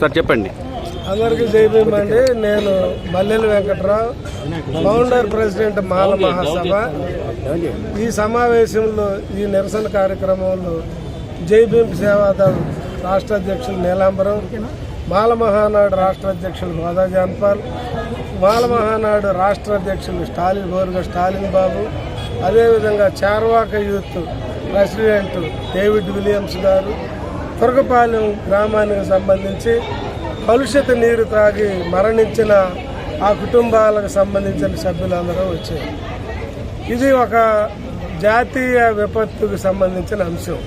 Sir చెప్పండి. అందరికీ జై భీమ్ అండి నేను మల్లెల వెంకట్రావు ఫౌండర్ ప్రెసిడెంట్ మాల మహాసభ. ఈ సమావేశంలో ఈ నిరసన కార్యక్రమంలో జై భీమ్ సేవాదళ్ రాష్ట్ర అధ్యక్షులు నీలాంబరం మాల మహానాడు రాష్ట్ర అధ్యక్షులు హోదా జాన్పాల్ మాల మహానాడు రాష్ట్ర అధ్యక్షులు స్టాలిన్ గోరుగా స్టాలిన్ బాబు అదేవిధంగా Charvaka youth president David Williams గారు కొరకపాలెం గ్రామానికి సంబంధించి కలుషిత నీరు తాగి మరణించిన ఆ కుటుంబాలకు సంబంధించిన సభ్యులందరూ వచ్చారు. ఇది ఒక జాతీయ విపత్తుకు సంబంధించిన అంశం.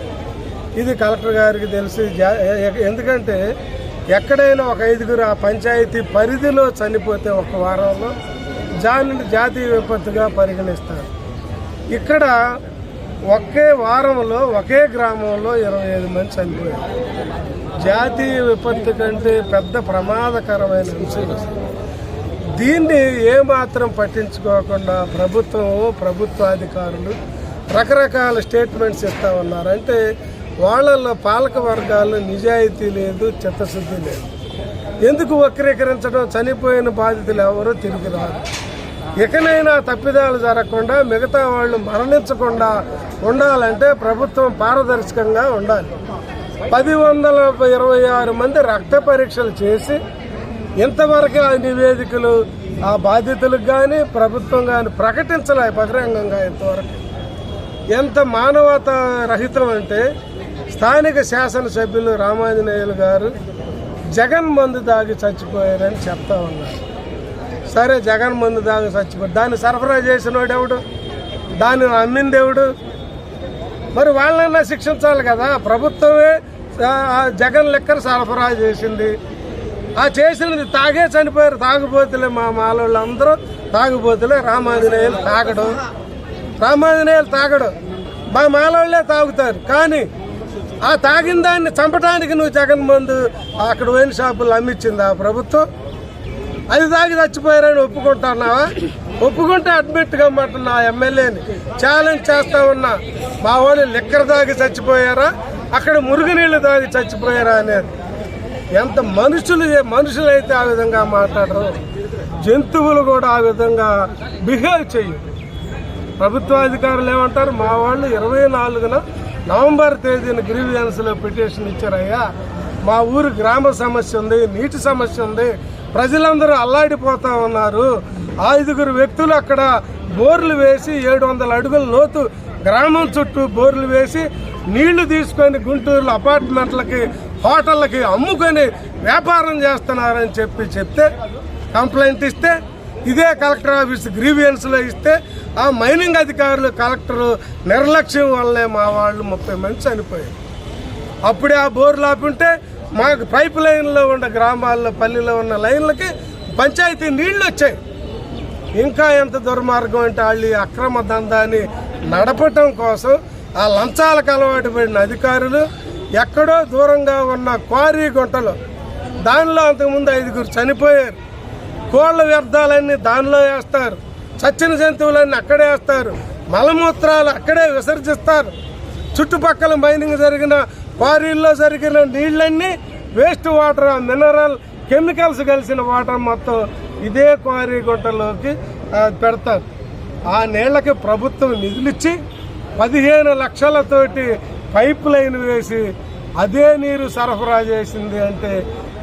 ఇది కలెక్టర్ గారికి తెలిసి జా- ఎందుకంటే ఎక్కడైనా ఒక ఐదుగురు ఆ పంచాయతీ పరిధిలో చనిపోతే ఒక వారంలో దానిని జాతీయ విపత్తుగా పరిగణిస్తారు. ఇక్కడ ఒకే వారంలో ఒకే గ్రామంలో ఇరవై ఐదు మంది చనిపోయారు. జాతీయ విపత్తు కంటే పెద్ద ప్రమాదకరమైన విషయం దీన్ని ఏమాత్రం పట్టించుకోకుండా ప్రభుత్వం ప్రభుత్వాధికారులు రకరకాల స్టేట్మెంట్స్ ఇస్తా ఉన్నారు. అంటే వాళ్ళల్లో పాలక వర్గాల్లో నిజాయితీ లేదు చిత్తశుద్ధి లేదు. ఎందుకు వక్రీకరించడం? చనిపోయిన బాధితులు ఎవరో తిరిగి రాదు ఇకనైనా తప్పిదాలు జరగకుండా మిగతా వాళ్ళు మరణించకుండా ఉండాలంటే ప్రభుత్వం పారదర్శకంగా ఉండాలి. పది వందల ఇరవై ఆరు మంది రక్త పరీక్షలు చేసి ఇంతవరకు ఆ నివేదికలు ఆ బాధితులకు కానీ ప్రభుత్వం కానీ ప్రకటించలే బహిరంగంగా ఇంతవరకు. ఎంత మానవత రహితం అంటే స్థానిక శాసనసభ్యులు రామాంజనేయులు గారు జగన్ మందు దాగి చచ్చిపోయారని చెప్తా ఉన్నారు. సరే జగన్ మందు దాగి చచ్చిపోయి దాన్ని సరఫరా చేసిన ఎవడు? దాన్ని అమ్మింది ఎవడు? మరి వాళ్ళన్నా శిక్షించాలి కదా. ప్రభుత్వమే జగన్ లెక్కన సరఫరా చేసింది. ఆ చేసినది తాగే చనిపోయారు. తాగుబోతులే మా మాలోళ్ళు అందరూ. తాగుబోతులే రామాంజనేయులు తాగడం. రామాంజనేయులు తాగడం. మా మాలోళ్ళే తాగుతారు. కానీ ఆ తాగిన దాన్ని చంపడానికి నువ్వు జగన్ మందు అక్కడ వైన్ షాపులు అమ్మించింది ఆ ప్రభుత్వం. అది తాగి చచ్చిపోయారని ఒప్పుకుంటున్నావా ఒప్పుకుంటే అడ్మిట్ కమ్మంటున్నా నా ఎమ్మెల్యేని. ఛాలెంజ్ చేస్తా ఉన్నా. మా వాళ్ళు లిక్కర్ దాగి చచ్చిపోయారా? అక్కడ మురుగునీళ్ళు దాగి చచ్చిపోయారా అనేది. ఎంత మనుషులు మనుషులైతే ఆ విధంగా మాట్లాడరు? జంతువులు కూడా ఆ విధంగా బిహేవ్ చేయు ప్రభుత్వాధికారులు ఏమంటారు? మా వాళ్ళు ఇరవై నాలుగున నవంబర్ తేదీన గ్రీవియన్స్లో పిటిషన్ ఇచ్చారయ్యా. మా ఊరు గ్రామ సమస్య ఉంది నీటి సమస్య ఉంది. ప్రజలందరూ అల్లాడిపోతా ఉన్నారు. ఐదుగురు వ్యక్తులు అక్కడ బోర్లు వేసి ఏడు వందల అడుగుల లోతు గ్రామం చుట్టూ బోర్లు వేసి నీళ్ళు తీసుకొని గుంటూరులో అపార్ట్మెంట్లకి హోటళ్ళకి అమ్ముకొని వ్యాపారం చేస్తున్నారని చెప్పి చెప్తే కంప్లైంట్ ఇస్తే ఇదే కలెక్టర్ ఆఫీస్ గ్రీవియన్స్లో ఇస్తే ఆ మైనింగ్ అధికారులు కలెక్టర్ నిర్లక్ష్యం వల్లే మా వాళ్ళు ముప్పై మంది చనిపోయారు. అప్పుడే ఆ బోర్లు ఆపుంటే మాకు పైప్ లైన్లో ఉన్న గ్రామాల్లో పల్లెలో ఉన్న లైన్లకి పంచాయతీ నీళ్ళు వచ్చాయి. ఇంకా ఎంత దుర్మార్గం అంటే వాళ్ళు అక్రమ దందాన్ని నడపటం కోసం ఆ లంచాలకు అలవాటు పడిన అధికారులు ఎక్కడో దూరంగా ఉన్న క్వారీ గుంటలు. దానిలో అంతకుముందు ఐదుగురు చనిపోయారు. కోళ్ళ వ్యర్థాలన్నీ దానిలో వేస్తారు. చచ్చిన జంతువులన్నీ అక్కడే వేస్తారు. మలమూత్రాలు అక్కడే విసర్జిస్తారు. చుట్టుపక్కల మైనింగ్ జరిగిన క్వారీల్లో సరిగిన నీళ్ళన్నీ వేస్ట్ వాటర్ మినరల్ కెమికల్స్ కలిసిన వాటర్ మొత్తం ఇదే క్వారీ గుంటలోకి పెడతారు. ఆ నీళ్ళకి ప్రభుత్వం నిధులిచ్చి పదిహేను లక్షలతోటి పైప్ లైన్ వేసి అదే నీరు సరఫరా చేసింది అంటే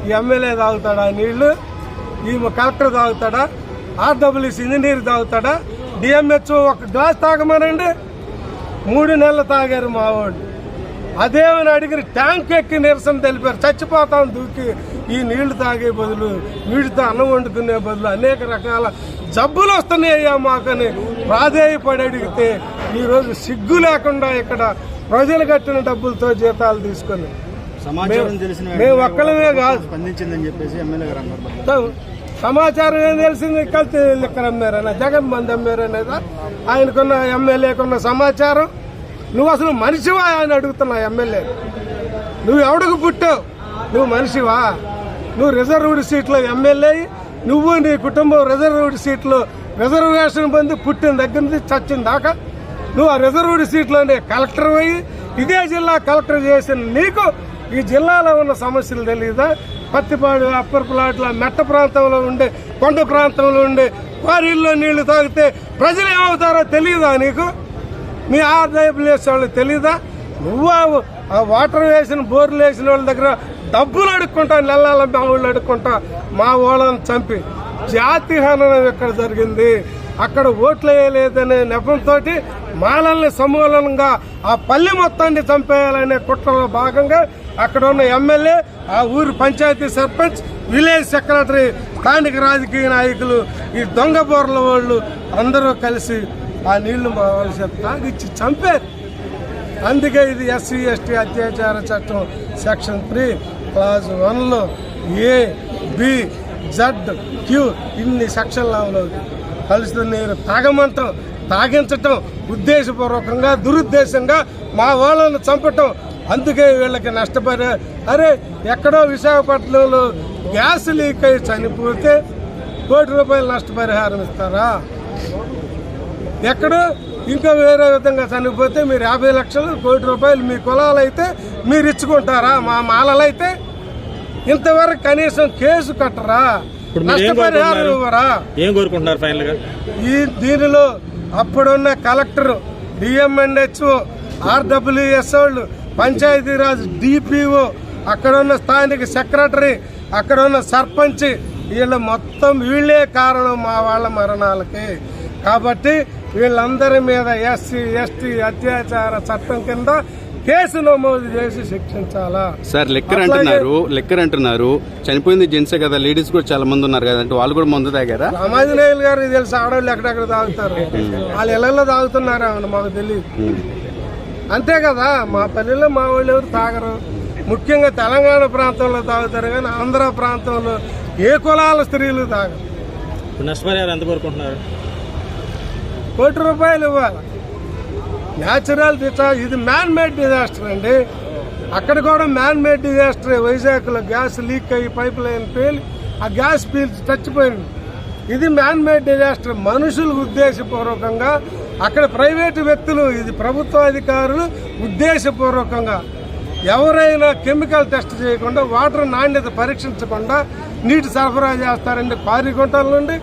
ఈ ఎమ్మెల్యే తాగుతాడా ఆ నీళ్ళు? ఈ కలెక్టర్ తాగుతాడా? ఆర్డబ్ల్యూసీ ఇంజనీర్ తాగుతాడా? డిఎంహెచ్ఓ ఒక గ్లాస్ తాగమనండి? మూడు నెలలు తాగారు మా వాళ్ళు. అదేమని అడిగిన ట్యాంక్ ఎక్కి నిరసన తెలిపారు. చచ్చిపోతాం దూకి. ఈ నీళ్ళు తాగే బదులు వీటితో అన్నం వండుకునే బదులు అనేక రకాల జబ్బులు వస్తున్నాయ్యా మాకని ప్రాధేయపడి అడిగితే ఈరోజు సిగ్గు లేకుండా ఇక్కడ ప్రజలు కట్టిన డబ్బులతో జీతాలు తీసుకొని సమాచారం తెలిసిన మేము ఒక్కలమే కాదు. స్పందించిందని చెప్పేసి ఎమ్మెల్యే గారు అన్నారు త- సమాచారం ఏం తెలిసింది? కల్తీ లిక్కర్ అమ్మారనా జగన్ మంది అమ్మారనేదా? ఆయనకున్న ఎమ్మెల్యేకున్న సమాచారం? నువ్వు అసలు మనిషివా అని అడుగుతున్నా ఎమ్మెల్యే. నువ్వు ఎవడికి పుట్టావు? నువ్వు మనిషివా? నువ్వు రిజర్వ్డ్ సీట్లో ఎమ్మెల్యే నువ్వు నీ కుటుంబం రిజర్వ్డ్ సీట్లో రిజర్వేషన్ పొంది పుట్టిన దగ్గర నుంచి చచ్చిన దాకా నువ్వు ఆ రిజర్వ్డ్ సీట్లోనే కలెక్టర్ అయ్యి ఇదే జిల్లా కలెక్టర్ చేసిన నీకు ఈ జిల్లాలో ఉన్న సమస్యలు తెలియదా పత్తిపాడు అప్పర్ ప్లాట్ల మెట్ట ప్రాంతంలో ఉండే కొండ ప్రాంతంలో ఉండే వారిల్లో నీళ్ళు తాగితే ప్రజలు ఏమవుతారో తెలియదా నీకు? మీ ఆర్డబ్ల్యూఎస్ వాళ్ళు తెలీదా? నువ్వు ఆ- వాటర్ వేసిన బోర్లు వేసిన వాళ్ళ దగ్గర డబ్బులు అడుక్కుంటా నెల్లాల మా వాళ్ళు అడుక్కుంటా మా వాళ్ళని చంపి. జాతి హననం ఇక్కడ జరిగింది? అక్కడ ఓట్లు వేయలేదనే నెపంతో మాలల్ని సమూలంగా ఆ పల్లె మొత్తాన్ని చంపేయాలనే కుట్రలో భాగంగా అక్కడ ఉన్న ఎమ్మెల్యే ఆ ఊరి పంచాయతీ సర్పంచ్ విలేజ్ సెక్రటరీ స్థానిక రాజకీయ నాయకులు ఈ దొంగ బోర్ల వాళ్ళు అందరూ కలిసి ఆ నీళ్ళు మా తాగిచ్చి చంపారు. అందుకే ఇది ఎస్సీ ఎస్టీ అత్యాచార చట్టం సెక్షన్ త్రీ క్లాజ్ వన్లో ఏ బి జడ్ క్యూ ఇన్ని సెక్షన్లలో కలుషిత నీరు తాగమంటాం తాగించటం ఉద్దేశపూర్వకంగా దురుద్దేశంగా మా వాళ్ళను చంపటం. అందుకే వీళ్ళకి నష్టపరి అరే ఎక్కడో విశాఖపట్నంలో గ్యాస్ లీక్ అయి చనిపోతే కోటి రూపాయలు నష్టపరిహారం ఇస్తారా? ఎక్కడో ఇంకా వేరే విధంగా చనిపోతే మీరు యాభై లక్షలు కోటి రూపాయలు మీ కులాలు అయితే మీరు ఇచ్చుకుంటారా? మా మాలలైతే ఇంతవరకు కనీసం కేసు కట్టరా? నష్టపరిహారం? ఇవ్వరా? ఏం కోరుకుంటున్నారు ఫైనల్గా ఈ దీనిలో అప్పుడున్న కలెక్టర్ డిఎంఎన్హెచ్ఓ ఆర్డబ్ల్యూఎస్ వాళ్ళు పంచాయతీరాజ్ డిపిఓ అక్కడ ఉన్న స్థానిక సెక్రటరీ అక్కడ ఉన్న సర్పంచ్ వీళ్ళ మొత్తం వీళ్ళే కారణం మా వాళ్ళ మరణాలకి. కాబట్టి వీళ్ళందరి మీద ఎస్సీ ఎస్టీ అత్యాచార చట్టం కింద కేసు నమోదు చేసి శిక్షించాలా? సార్ లెక్కర్ అంటున్నారు లెక్కర్ అంటున్నారు. చనిపోయింది జెంట్సే కదా లేడీస్ కూడా చాలా మంది ఉన్నారు కదా అంటే వాళ్ళు కూడా మందు తాగారా? రామాంజనేయులు గారు తెలుసు ఆడవాళ్ళు ఎక్కడెక్కడ తాగుతారు? వాళ్ళు ఇళ్ళలో తాగుతున్నారా మాకు తెలియదు అంతే కదా మా పల్లెల్లో మా వాళ్ళు ఎవరు తాగరు. ముఖ్యంగా తెలంగాణ ప్రాంతంలో తాగుతారు కానీ ఆంధ్ర ప్రాంతంలో ఏ కులాల స్త్రీలు తాగరు? నష్టపరిహారం ఎంత కోరుకుంటున్నారు? కోటి రూపాయలు ఇవ్వాలి. న్యాచురల్ డిజాస్టర్ ఇది మ్యాన్ మేడ్ డిజాస్టర్ అండి. అక్కడ కూడా మ్యాన్ మేడ్ డిజాస్టర్ వైజాగ్లో గ్యాస్ లీక్ అయ్యి పైప్ లైన్ పేలి ఆ గ్యాస్ పీల్చి చచ్చిపోయింది ఇది మ్యాన్ మేడ్ డిజాస్టర్ మనుషులు ఉద్దేశపూర్వకంగా అక్కడ ప్రైవేటు వ్యక్తులు ఇది ప్రభుత్వ అధికారులు ఉద్దేశపూర్వకంగా ఎవరైనా కెమికల్ టెస్ట్ చేయకుండా వాటర్ నాణ్యత పరీక్షించకుండా నీటి సరఫరా చేస్తారండి. క్వారీ గుంటల నుండి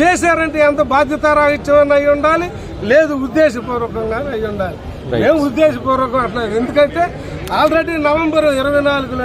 చేశారంటే ఎంత బాధ్యతారాహిత్యం అయి ఉండాలి? లేదు ఉద్దేశపూర్వకంగా అయి ఉండాలి. మేము ఉద్దేశపూర్వకం అట్లా ఎందుకంటే ఆల్రెడీ నవంబర్ ఇరవై నాలుగులో